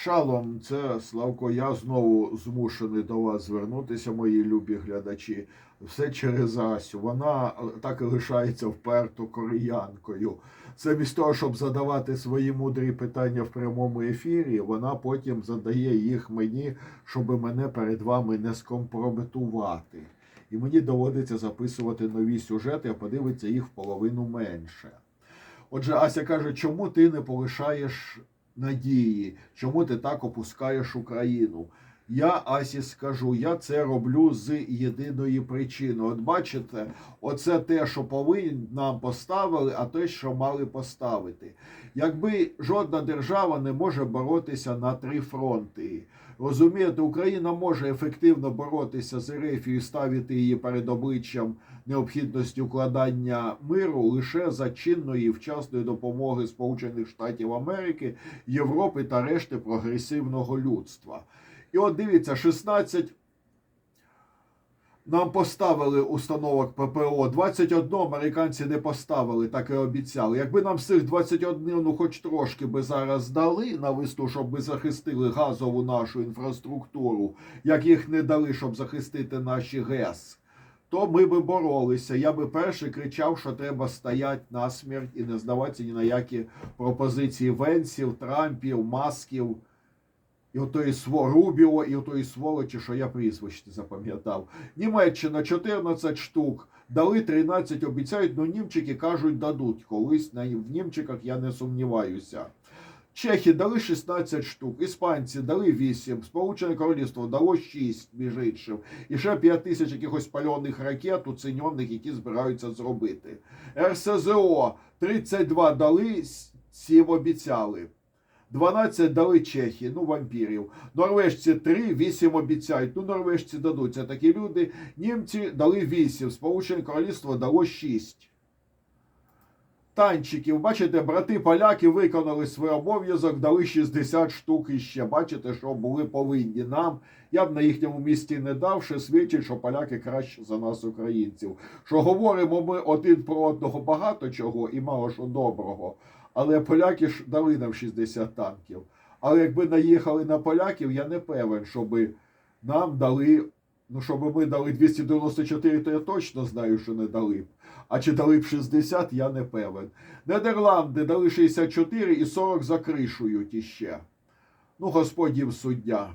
Шалом, це Славко. Я знову змушений до вас звернутися, мої любі глядачі. Все через Асю. Вона е, так і лишається вперто кореянкою. Замість того, щоб задавати свої мудрі питання в прямому ефірі, вона потім задає їх мені, щоб мене перед вами не скомпрометувати. І мені доводиться записувати нові сюжети, а подивиться їх в половину менше. Отже, Ася каже, чому ти не полишаєш надії, чому ти так опускаєш Україну? Я Асі скажу, я це роблю з єдиної причини. От бачите, оце те, що повинні нам поставили, а те, що мали поставити. Якби жодна держава не може боротися на три фронти. Розумієте, Україна може ефективно боротися з Ерефією, ставити її перед обличчям необхідності укладання миру лише за чинної вчасної допомоги Сполучених Штатів Америки, Європи та решти прогресивного людства. І от дивіться, 16 нам поставили установок ППО, 21 американці не поставили, так і обіцяли. Якби нам з цих 21, ну хоч трошки би зараз дали на весну, щоб ми захистили газову нашу інфраструктуру, як їх не дали, щоб захистити наші ГЕС, то ми би боролися. Я би перший кричав, що треба стояти на смерть і не здаватися ні на які пропозиції Венсів, Трампів, Масків. І отої сво Рубіо, і отої сволочі, що я прізвище запам'ятав. Німеччина 14 штук, дали 13, обіцяють, ну німчики кажуть, дадуть. Колись в німчиках я не сумніваюся. Чехи дали 16 штук, іспанці дали 8, Сполучене Королівство дало 6, між іншим. І ще 5 тисяч якихось пальоних ракет, уціньоних, які збираються зробити. РСЗО 32 дали, 7 обіцяли. 12 дали Чехії, ну вампірів. Норвежці 3, 8 обіцяють. Ну, норвежці дадуть. Це такі люди. Німці дали 8, Сполучене Королівство дало 6. Танчиків, бачите, брати поляки виконали свій обов'язок, дали 60 штук іще. Бачите, що були повинні нам. Я б на їхньому місці не дав, що свідчить, що поляки краще за нас, українців. Що говоримо ми один про одного багато чого і мало що доброго. Але поляки ж дали нам 60 танків. Але якби наїхали на поляків, я не певен, щоб нам дали. Ну, щоб ми дали 294, то я точно знаю, що не дали б. А чи дали б 60, я не певен. Нідерланди дали 64 і 40 закришують іще. Ну, Господь їм суддя.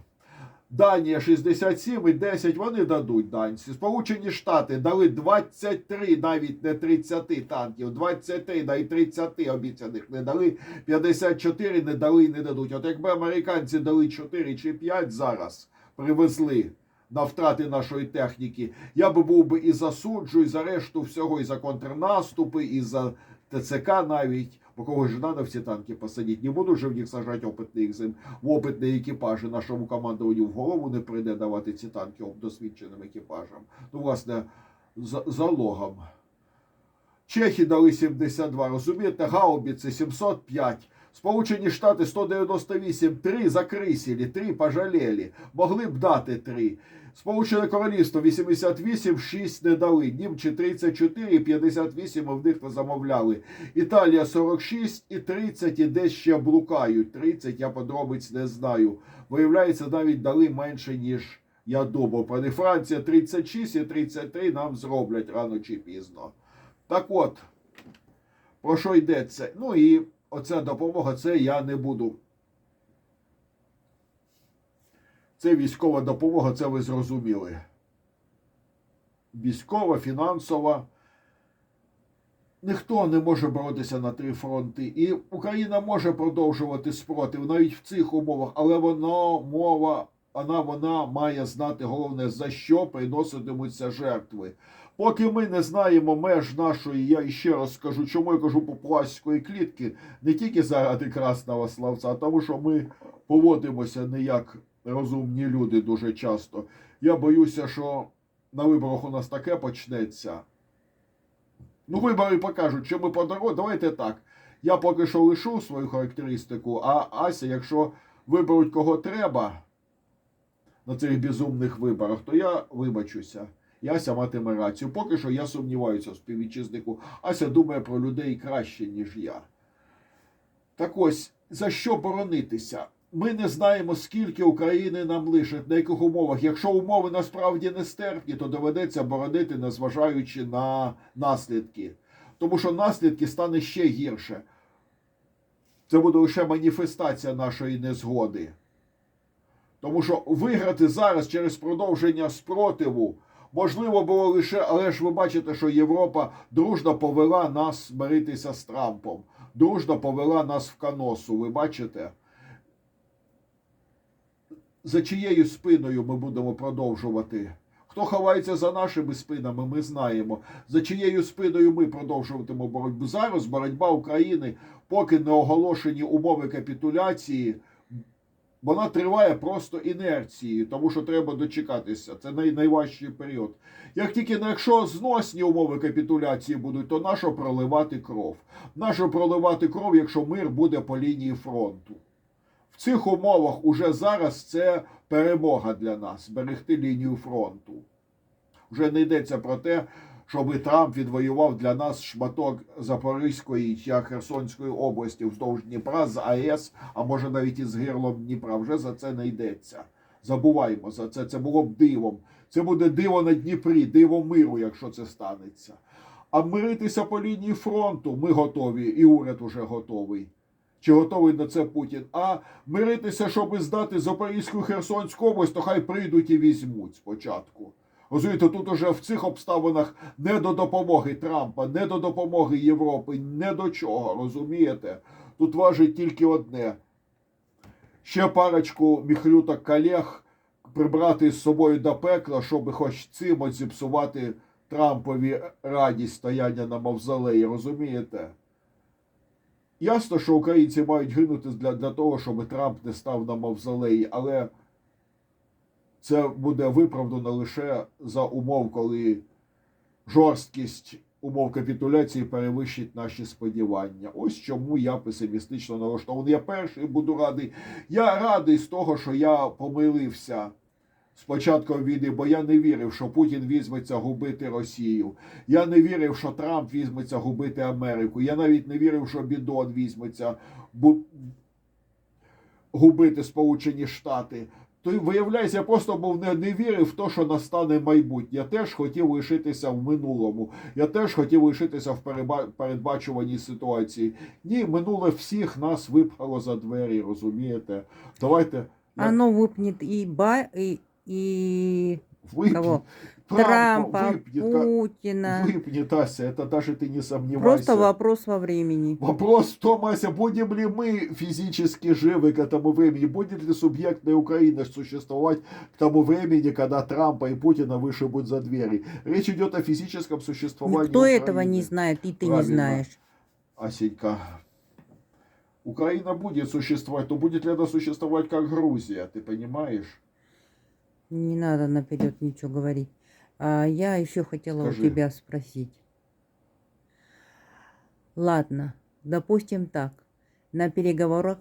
Данія 67 і 10 вони дадуть данці. Сполучені Штати дали 23, навіть не 30 танків. 23, да і 30 обіцяних не дали. 54 не дали і не дадуть. От якби американці дали 4 чи 5 зараз, привезли на втрати нашої техніки, я би був би і засуджу, і за решту всього, і за контрнаступи, і за ТЦК навіть. Бо кого ж треба в ці танки посадити? Не буду вже в них сажати опитних зим в опитні екіпажі. Нашому командуванню в голову не прийде давати ці танки досвідченим екіпажам. Ну, власне, за- залогом. Чехи дали 72, розумієте, гаубиці 705. Сполучені Штати 198, 3 закрисили, 3 пожалели. Могли б дати 3. Сполучене Королівство 88, 6 не дали. Німчі 34, 58 в них не замовляли. Італія 46 і 30 і десь ще блукають. 30 я подробиць не знаю. Виявляється, навіть дали менше, ніж я думав. Пане Франція 36 і 33 нам зроблять рано чи пізно. Так от, про що йдеться? Ну і оця допомога, це я не буду. Це військова допомога, це ви зрозуміли. Військова, фінансова. Ніхто не може боротися на три фронти. І Україна може продовжувати спротив навіть в цих умовах, але воно мова, вона, вона має знати головне, за що приноситимуться жертви. Поки ми не знаємо меж нашої, я ще раз скажу, чому я кажу попуаської клітки, не тільки заради красного славця, а тому, що ми поводимося не як розумні люди дуже часто. Я боюся, що на виборах у нас таке почнеться. Ну, вибори покажуть, що ми по дорозі. Давайте так. Я поки що лишу свою характеристику, а Ася, якщо виберуть кого треба на цих безумних виборах, то я вибачуся. І Ася матиме рацію. Поки що я сумніваюся в співвітчизнику. Ася думає про людей краще, ніж я. Так ось, за що боронитися? ми не знаємо, скільки України нам лишить, на яких умовах. Якщо умови насправді нестерпні, то доведеться боронити, незважаючи на наслідки. Тому що наслідки стане ще гірше. Це буде лише маніфестація нашої незгоди. Тому що виграти зараз через продовження спротиву можливо було лише, але ж ви бачите, що Європа дружно повела нас миритися з Трампом, дружно повела нас в каносу. Ви бачите? За чиєю спиною ми будемо продовжувати? Хто ховається за нашими спинами, ми знаємо. За чиєю спиною ми продовжуватимемо боротьбу. Зараз боротьба України, поки не оголошені умови капітуляції, вона триває просто інерцією, тому що треба дочекатися. Це най, найважчий період. Як тільки ну, якщо зносні умови капітуляції будуть, то нащо проливати кров? Нащо проливати кров, якщо мир буде по лінії фронту? В цих умовах уже зараз це перемога для нас зберегти лінію фронту. Вже не йдеться про те, щоб Трамп відвоював для нас шматок Запорізької чи Херсонської області вздовж Дніпра з АЕС, а може навіть із гирлом Дніпра. Вже за це не йдеться. Забуваємо за це. Це було б дивом. Це буде диво на Дніпрі, диво миру, якщо це станеться. А миритися по лінії фронту ми готові, і уряд уже готовий. Чи готовий на це Путін? А миритися, щоб здати Запорізьку Херсонську область, то хай прийдуть і візьмуть спочатку. Розумієте, тут уже в цих обставинах не до допомоги Трампа, не до допомоги Європи, не до чого, розумієте? Тут важить тільки одне. Ще парочку міхлюток колег прибрати з собою до пекла, щоб хоч цим от зіпсувати Трампові радість стояння на мавзолеї, розумієте? Ясно, що українці мають гинути для, для того, щоб Трамп не став на мавзолеї, але це буде виправдано лише за умов, коли жорсткість умов капітуляції перевищить наші сподівання. Ось чому я песимістично налаштований. Я перший буду радий. Я радий з того, що я помилився з початком війни, бо я не вірив, що Путін візьметься губити Росію. Я не вірив, що Трамп візьметься губити Америку. Я навіть не вірив, що Бідон візьметься губити Сполучені Штати. То виявляється, я просто був не, не вірив в те, що настане майбутнє. Я теж хотів лишитися в минулому. Я теж хотів лишитися в передбачуваній ситуації. Ні, минуле всіх нас випхало за двері, розумієте? Давайте Оно випніть і ба, і. і... кого? Трампа ка- Путина. Выпнет, Ася, это даже ты не сомневайся. Просто вопрос во времени. Вопрос в том, Ася, будем ли мы физически живы к этому времени? Будет ли субъектная Украина существовать к тому времени, когда Трампа и Путина вышибут за двери? Речь идет о физическом существовании Никто Украины. этого не знает, и ты не Правильно. знаешь. Асенька, Украина будет существовать, но будет ли она существовать как Грузия, ты понимаешь? Не надо наперед ничего говорить. А я еще хотела Скажи. у тебя спросить. Ладно, допустим так. На переговорах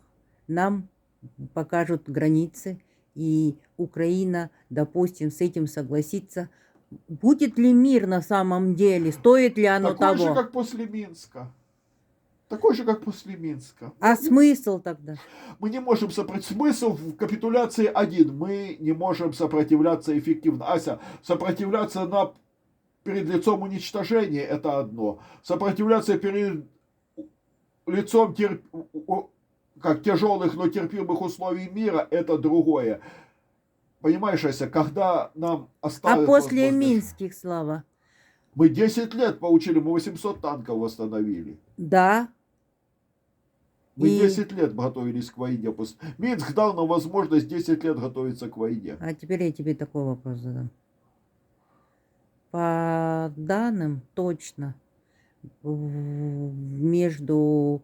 нам покажут границы, и Украина, допустим, с этим согласится. Будет ли мир на самом деле? Стоит ли оно Такой того? же, как после Минска. Такой же, как после Минска. А смысл тогда? Мы не можем сопротивляться. Смысл в капитуляции один. Мы не можем сопротивляться эффективно. Ася, сопротивляться на... перед лицом уничтожения – это одно. Сопротивляться перед лицом терп... у- как тяжелых, но терпимых условий мира – это другое. Понимаешь, Ася, когда нам А оставят после возможность- Минских, Слава? Мы 10 лет получили, мы 800 танков восстановили. Да, Мы И- 10 лет готовились к войне. Минск дал нам возможность 10 лет готовиться к войне. А теперь я тебе такой вопрос задам. По данным, точно, между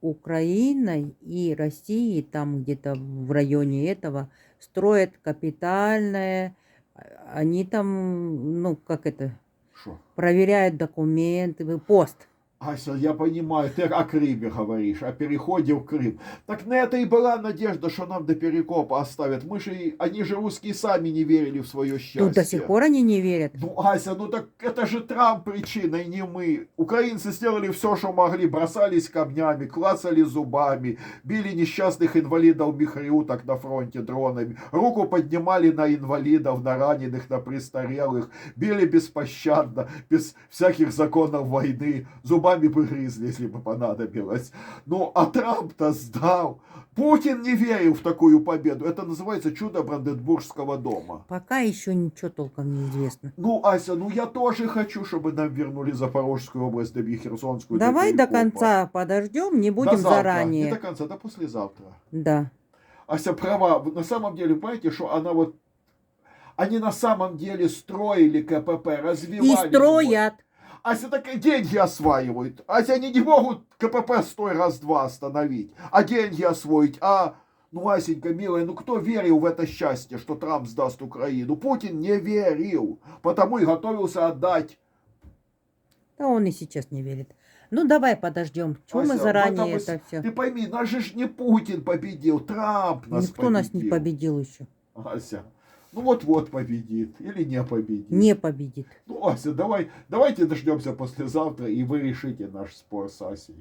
Украиной и Россией, там где-то в районе этого, строят капитальное, а- они там, ну, как это, Что? проверяют документы, пост. Ася, я понимаю, ты о Крыме говоришь, о переходе в Крым. Так на это и была надежда, что нам до Перекопа оставят. Мы же, они же русские сами не верили в свое счастье. Тут до сих пор они не верят. Ну, Ася, ну так это же Трамп причина, и не мы. Украинцы сделали все, что могли. Бросались камнями, клацали зубами, били несчастных инвалидов михрюток на фронте дронами, руку поднимали на инвалидов, на раненых, на престарелых, били беспощадно, без всяких законов войны, зубами бы грызли, если бы понадобилось. Ну, а Трамп-то сдал. Путин не верил в такую победу. Это называется чудо Бранденбургского дома. Пока еще ничего толком не известно. Ну, Ася, ну я тоже хочу, чтобы нам вернули Запорожскую область, да Херсонскую. Давай до конца подождем, не До будем завтра. Не заранее. до конца, до послезавтра. Да. Ася права. На самом деле, понимаете, что она вот... Они на самом деле строили КПП, развивали. И его. Ася так и деньги осваивают. Ася они не могут КПП стой раз-два остановить, а деньги освоить. А, ну, Асенька, милая, ну кто верил в это счастье, что Трамп сдаст Украину? Путин не верил, потому и готовился отдать. Да он и сейчас не верит. Ну давай подождем. Чего мы заранее там это все? Ты пойми, нас же не Путин победил, Трамп нас Никто нас не победил. победил еще. Ася, ну вот-вот победит или не победит. Не победит. Ну, Ася, давай, давайте дождемся послезавтра, и вы решите наш спор с Асей.